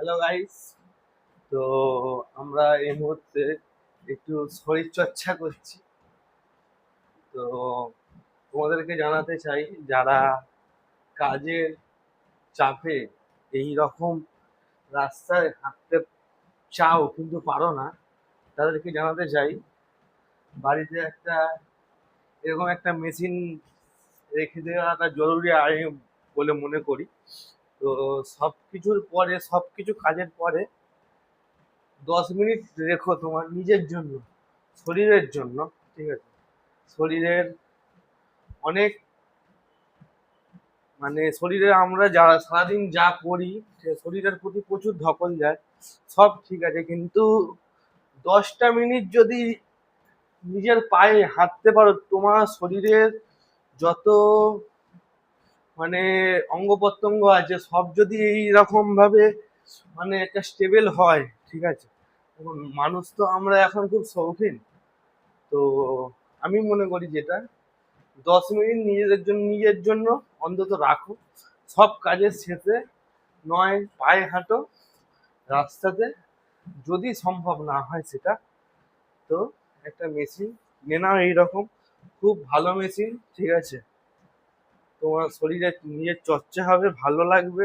Hello guys তো আমরা এই মুহূর্তে একটু শরীর চর্চা করছি। তো তোমাদেরকে জানাতে চাই, যারা কাজের চাপে এই রকম রাস্তায় হাঁটতে চাও কিন্তু পারো না, তাদেরকে জানাতে চাই, বাড়িতে একটা এরকম একটা মেশিন রেখে দেওয়াটা জরুরি, আমি বলে মনে করি। তো সব কিছুর পরে সব কিছু কাজের পরে দশ মিনিট রেখো তোমার নিজের জন্য, শরীরের জন্য, ঠিক আছে? শরীরের অনেক মানে শরীরে আমরা যারা সারাদিন যা করি শরীরের প্রতি প্রচুর ধকল যায়, সব ঠিক আছে, কিন্তু দশটা মিনিট যদি নিজের পায়ে হাঁটতে পারো, তোমার শরীরের যত মানে অঙ্গ প্রত্যঙ্গ আছে, সব যদি এইরকম ভাবে মানে একটা স্টেবল হয়, ঠিক আছে? এখন মানুষ তো আমরা এখন খুব শৌখিন। তো আমি মনে করি যেটা, দশ মিনিট নিজেদের জন্য, নিজের জন্য অন্তত রাখো। সব কাজের শেষে নয়, পায়ে হাঁটো রাস্তাতে। যদি সম্ভব না হয় সেটা, তো একটা মেশিন নেনাও এইরকম, খুব ভালো মেশিন ঠিক আছে? তোমার শরীরে নিজের চর্চা হবে, ভালো লাগবে,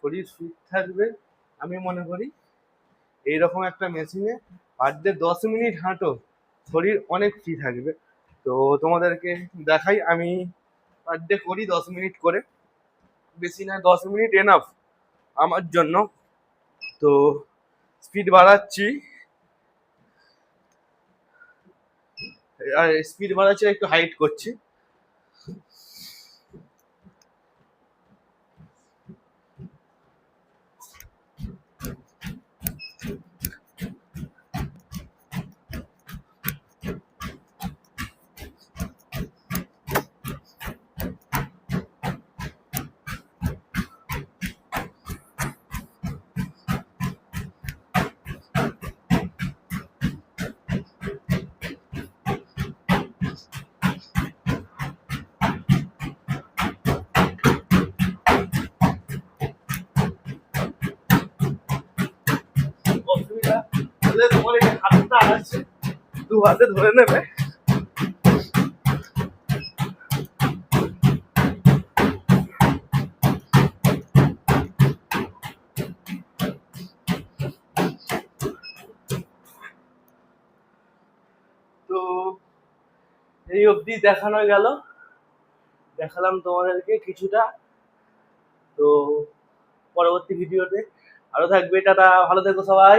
শরীর ফিট থাকবে, আমি মনে করি। এইরকম একটা মেশিনে পার ডে দশ মিনিট হাঁটো, শরীর অনেক ফ্রি থাকবে। তো তোমাদেরকে দেখাই, আমি পার ডে করি দশ মিনিট করে। বেশি না, দশ মিনিট এনাফ আমার জন্য। তো স্পিড বাড়াচ্ছি। আর স্পিড বাড়াচ্ছি, একটু হাইট করছি। তোমার এই হাতটা আছে দু হাতে ধরে নেবে। তো এই অবধি দেখানো গেল। দেখালাম তোমাদেরকে কিছুটা। তো পরবর্তী ভিডিওতে আরও থাকবে। টাটা, ভালো থেকো সবাই।